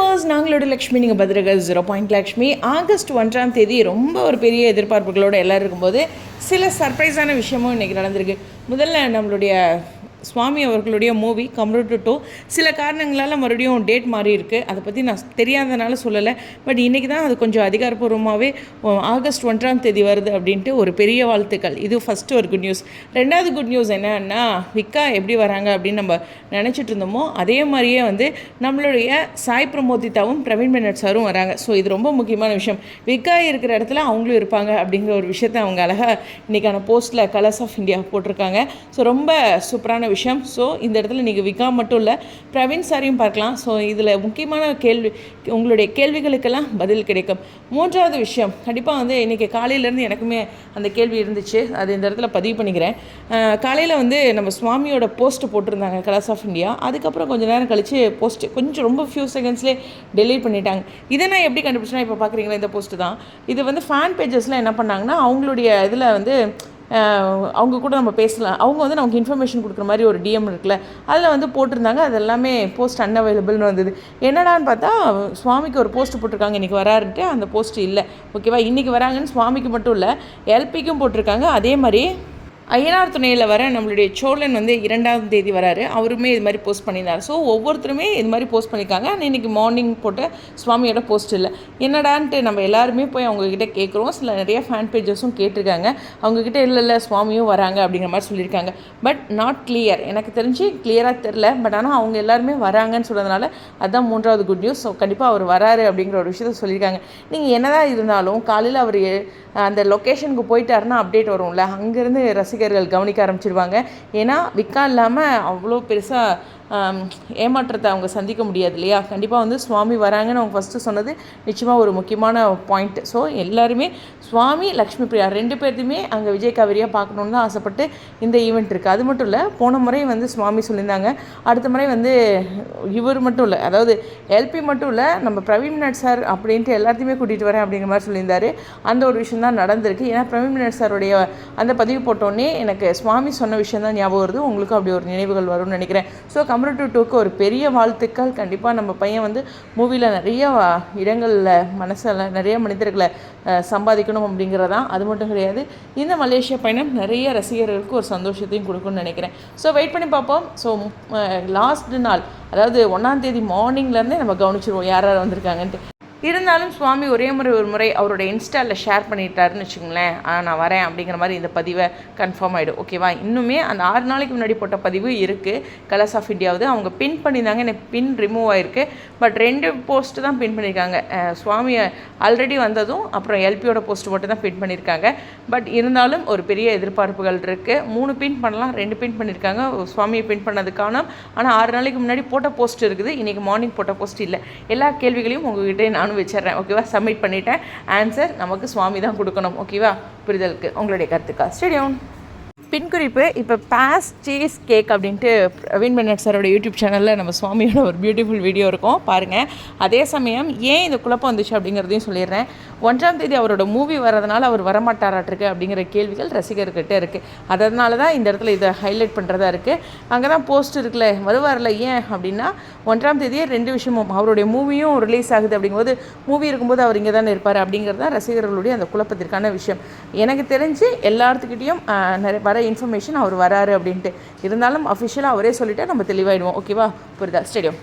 Viewers நாங்களோட லக்ஷ்மி நீங்கள் பதிரக ஜீரோ பாயிண்ட் லக்ஷ்மி. ஆகஸ்ட் ஒன்றாம் தேதி ரொம்ப ஒரு பெரிய எதிர்பார்ப்புகளோடு எல்லோரும் இருக்கும்போது சில சர்ப்ரைஸான விஷயமும் இன்றைக்கி நடந்திருக்கு. முதல்ல நம்மளுடைய சுவாமி அவர்களுடைய மூவி கம்ப்யூட்டர் டூ. சில காரணங்களால் மறுபடியும் டேட் மாறி இருக்குது அதை பற்றி நான் தெரியாதனால சொல்லலை. பட் இன்றைக்கி தான் அது கொஞ்சம் அதிகாரப்பூர்வமாகவே ஆகஸ்ட் ஒன்றாம் தேதி வருது அப்படின்ட்டு ஒரு பெரிய வாழ்த்துக்கள். இது ஃபஸ்ட்டு ஒரு குட் நியூஸ் ரெண்டாவது குட் நியூஸ் என்னன்னா விக்கா எப்படி வராங்க அப்படின்னு நம்ம நினச்சிட்டு இருந்தோமோ அதே மாதிரியே வந்து நம்மளுடைய சாய் பிரமோதிதாவும் பிரவீன் பெனட் சாரும் வராங்க. ஸோ இது ரொம்ப முக்கியமான விஷயம். விக்கா இருக்கிற இடத்துல அவங்களும் இருப்பாங்க அப்படிங்கிற ஒரு விஷயத்தை அவங்க அழகாக இன்றைக்கான போஸ்ட்டில் கலர்ஸ் ஆஃப் இந்தியா போட்டிருக்காங்க. ஸோ ரொம்ப சூப்பரான விஷயம். ஸோ இந்த இடத்துல நீங்கள் விகா மட்டும் இல்லை பிரவீன் சாரையும் பார்க்கலாம். ஸோ இதில் முக்கியமான கேள்வி உங்களுடைய கேள்விகளுக்கெல்லாம் பதில் கிடைக்கும். மூன்றாவது விஷயம் கண்டிப்பாக வந்து இன்றைக்கி காலையிலேருந்து எனக்குமே அந்த கேள்வி இருந்துச்சு. அது இந்த இடத்துல பதிவு பண்ணிக்கிறேன். காலையில் வந்து நம்ம சுவாமியோட போஸ்ட் போட்டிருந்தாங்க கலர்ஸ் ஆஃப் இந்தியா அதுக்கப்புறம் கொஞ்சம் நேரம் கழித்து போஸ்ட் கொஞ்சம் ரொம்ப ஃபியூ செகண்ட்ஸ்லேயே டெலீட் பண்ணிட்டாங்க. இதை நான் எப்படி கண்டுபிடிச்சேன்னா இப்போ பார்க்குறீங்களா இந்த போஸ்ட்டு தான். இது வந்து ஃபேன் பேஜஸ்லாம் என்ன பண்ணாங்கன்னா அவங்களுடைய இதில் வந்து அவங்க கூட நம்ம பேசலாம். அவங்க வந்து நமக்கு இன்ஃபர்மேஷன் கொடுக்குற மாதிரி ஒரு டிஎம் இருக்குல்ல அதில் வந்து போட்டிருந்தாங்க. அது எல்லாமே போஸ்ட் அன்அவைலபிள்னு வந்தது. என்னடான்னு பார்த்தா சுவாமிக்கு ஒரு போஸ்ட் போட்டிருக்காங்க. இன்றைக்கி வராருன்ட்டு அந்த போஸ்ட் இல்லை. ஓகேவா இன்றைக்கி வராங்கன்னு சுவாமிக்கு மட்டும் இல்லை எல்பிக்கும் போட்டிருக்காங்க. அதே மாதிரி ஐயனார் துணையில் வர நம்மளுடைய சோழன் வந்து இரண்டாம் தேதி வராரு. அவருமே இது மாதிரி போஸ்ட் பண்ணியிருந்தார். ஸோ ஒவ்வொருத்தருமே இது மாதிரி போஸ்ட் பண்ணியிருக்காங்க. ஆனால் இன்றைக்கி மார்னிங் போட்ட சுவாமியோட போஸ்ட் இல்லை. என்னடான்ட்டு நம்ம எல்லாருமே போய் அவங்கக்கிட்ட கேட்குறோம் சில நிறைய ஃபேன் பேஜஸும் கேட்டிருக்காங்க. அவங்கக்கிட்ட இல்லை இல்லை சுவாமியும் வராங்க அப்படிங்கிற மாதிரி சொல்லியிருக்காங்க. பட் நாட் கிளியர் எனக்கு தெரிஞ்சு கிளியராக தெரில பட் ஆனால் அவங்க எல்லாருமே வராங்கன்னு சொல்கிறதுனால அதுதான் மூன்றாவது குட் நியூஸ் ஸோ கண்டிப்பாக அவர் வராரு அப்படிங்கிற ஒரு விஷயத்த சொல்லியிருக்காங்க. நீங்கள் என்னதான் இருந்தாலும் காலையில் அவர் அந்த லொக்கேஷனுக்கு போயிட்டாருன்னா அப்டேட் வரும்ல. அங்கேருந்து ரசிகர்கள் கவனிக்க ஆரம்பிச்சிருவாங்க. ஏன்னா விக்கா இல்லாமல் அவ்வளோ பெருசாக ஏமாற்றத்தை அவங்க சந்திக்க முடியாது இல்லையா? கண்டிப்பாக வந்து சுவாமி வராங்கன்னு அவங்க ஃபஸ்ட்டு சொன்னது நிச்சயமாக ஒரு முக்கியமான பாயிண்ட் ஸோ எல்லாருமே சுவாமி லக்ஷ்மி பிரியா ரெண்டு பேர்த்தையுமே அங்கே விஜய் காவிரியாக பார்க்கணுன்னு தான் ஆசைப்பட்டு இந்த ஈவெண்ட் இருக்குது அது மட்டும் இல்லை போன முறை வந்து சுவாமி சொல்லியிருந்தாங்க. அடுத்த முறை வந்து இவர் மட்டும் இல்லை அதாவது எல்பி மட்டும் இல்லை நம்ம பிரவீன் நட் சார் அப்படின்ட்டு எல்லாத்தையுமே கூட்டிகிட்டு வரேன் அப்படிங்கிற மாதிரி சொல்லியிருந்தாரு. அந்த ஒரு விஷயம் தான் நடந்திருக்கு. ஏன்னா பிரவீன் நட் சாருடைய அந்த பதிவு போட்டோன்னே எனக்கு சுவாமி சொன்ன விஷயம் தான் ஞாபகம் வருது. உங்களுக்கும் அப்படி ஒரு நினைவுகள் வரும்னு நினைக்கிறேன். ஸோ கம் டு டூக்கு ஒரு பெரிய வாழ்த்துக்கள். கண்டிப்பாக நம்ம பையன் வந்து மூவியில் நிறைய இடங்களில் மனசில் நிறைய மனிதர்களை சம்பாதிக்கணும் அப்படிங்கிறதான். அது மட்டும் கிடையாது. இந்த மலேசிய பயணம் நிறைய ரசிகர்களுக்கு ஒரு சந்தோஷத்தையும் கொடுக்கும்னு நினைக்கிறேன். ஸோ வெயிட் பண்ணி பார்ப்போம். ஸோ லாஸ்ட் நாள் அதாவது ஒன்றாந்தேதி மார்னிங்லேருந்தே நம்ம கவனிச்சிருவோம் யார் யார் வந்திருக்காங்கன்ட்டு. இருந்தாலும் சுவாமி ஒரே முறை ஒரு முறை அவரோட இன்ஸ்டாவில் ஷேர் பண்ணிட்டாருன்னு வச்சுங்களேன் நான் வரேன் அப்படிங்கிற மாதிரி இந்த பதிவை கன்ஃபார்ம் ஆகிடும் ஓகேவா இன்னுமே அந்த ஆறு நாளைக்கு முன்னாடி போட்ட பதிவு இருக்குது கலர்ஸ் ஆஃப் இந்தியாவது அவங்க பின் பண்ணியிருந்தாங்க. எனக்கு பின் ரிமூவ் ஆகிருக்கு பட் ரெண்டு போஸ்ட்டு தான் பின் பண்ணியிருக்காங்க. சுவாமி ஆல்ரெடி வந்ததும் அப்புறம் எல்பியோட போஸ்ட் மட்டும் தான் பின் பண்ணியிருக்காங்க. பட் இருந்தாலும் ஒரு பெரிய எதிர்பார்ப்புகள் இருக்குது மூணு பின் பண்ணலாம் ரெண்டு பின் பண்ணியிருக்காங்க. சுவாமியை பின் பண்ணதுக்கான ஆனால் ஆறு நாளைக்கு முன்னாடி போட்ட போஸ்ட் இருக்குது. இன்றைக்கி மார்னிங் போட்ட போஸ்ட் இல்லை. எல்லா கேள்விகளையும் உங்கள்கிட்ட நான் நானும் வச்சிடுறேன். ஓகேவா சப்மிட் பண்ணிட்டேன். ஆன்சர் நமக்கு சுவாமி தான் கொடுக்கணும். ஓகேவா புரிதலுக்கு உங்களுடைய கருத்துக்கா? ஸ்டேடியம் பின்குறிப்பு இப்போ பேஸ் சீஸ் கேக் அப்படின்ட்டு பிரவீன் பென்னட் சாரோட யூடியூப் சேனலில் நம்ம சுவாமியோட ஒரு பியூட்டிஃபுல் வீடியோ இருக்கும். பாருங்கள் அதே சமயம் ஏன் இந்த குழப்பம் வந்துச்சு அப்படிங்கிறதையும் சொல்லிடுறேன். ஒன்றாம் தேதி அவரோட மூவி வர்றதுனால அவர் வரமாட்டாராட்டிருக்கு அப்படிங்கிற கேள்விகள் ரசிகர்கிட்ட இருக்குது அதனால தான் இந்த இடத்துல இதை ஹைலைட் பண்ணுறதா இருக்குது அங்கே தான் போஸ்ட் இருக்குல்ல வருவார்ல ஏன் அப்படின்னா ஒன்றாம் தேதியே ரெண்டு விஷயமும் அவருடைய மூவியும் ரிலீஸ் ஆகுது அப்படிங்கும்போது மூவி இருக்கும்போது அவர் இங்கே தானே இருப்பார் அப்படிங்கிறது தான் ரசிகர்களுடைய அந்த குழப்பத்திற்கான விஷயம். எனக்கு தெரிஞ்சு எல்லாத்துக்கிட்டேயும் நிறைய வர இன்ஃபர்மேஷன் அவர் வராரு அப்படின்ட்டு. இருந்தாலும் அஃபிஷியலாக அவரே சொல்லிவிட்டு நம்ம தெளிவாயிடுவோம். ஓகேவா புரிதா? ஸ்டேடியம்